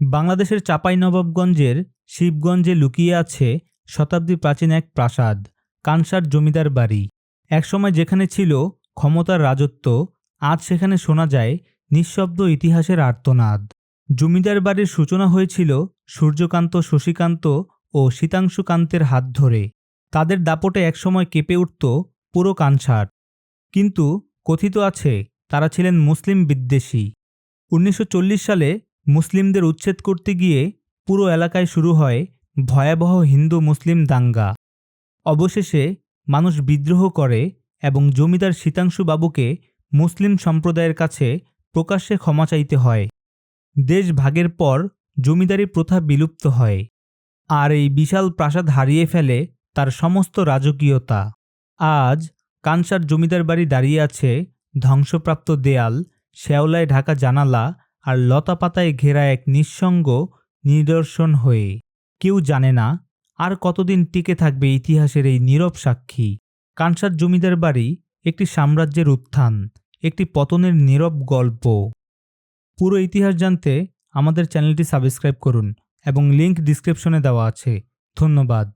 বাংলাদেশের চাঁপাইনবাবগঞ্জের শিবগঞ্জে লুকিয়ে আছে শতাব্দী প্রাচীন এক প্রাসাদ, কানসার জমিদার বাড়ি। একসময় যেখানে ছিল ক্ষমতার রাজত্ব, আজ সেখানে শোনা যায় নিঃশব্দ ইতিহাসের আর্তনাদ। জমিদার বাড়ির সূচনা হয়েছিল সূর্যকান্ত, শশীকান্ত ও শীতাংশুকান্তের হাত ধরে। তাদের দাপটে একসময় কেঁপে উঠত পুরো কানসার। কিন্তু কথিত আছে তারা ছিলেন মুসলিম বিদ্বেষী। উনিশশো চল্লিশ সালে মুসলিমদের উচ্ছেদ করতে গিয়ে পুরো এলাকায় শুরু হয় ভয়াবহ হিন্দু মুসলিম দাঙ্গা। অবশেষে মানুষ বিদ্রোহ করে এবং জমিদার শীতাংশু বাবুকে মুসলিম সম্প্রদায়ের কাছে প্রকাশ্যে ক্ষমা চাইতে হয়। দেশ ভাগের পর জমিদারি প্রথা বিলুপ্ত হয় আর এই বিশাল প্রাসাদ হারিয়ে ফেলে তার সমস্ত রাজকীয়তা। আজ কানসার জমিদার বাড়ি দাঁড়িয়ে আছে ধ্বংসপ্রাপ্ত দেয়াল, শ্যাওলায় ঢাকা জানালা আর লতাপাতায় ঘেরা এক নিঃসঙ্গ নিদর্শন হয়ে। কেউ জানে না আর কতদিন টিকে থাকবে ইতিহাসের এই নীরব সাক্ষী। কানসার জমিদার বাড়ি একটি সাম্রাজ্যের উত্থান, একটি পতনের নীরব গল্প। পুরো ইতিহাস জানতে আমাদের চ্যানেলটি সাবস্ক্রাইব করুন এবং লিংক ডিসক্রিপশনে দেওয়া আছে। ধন্যবাদ।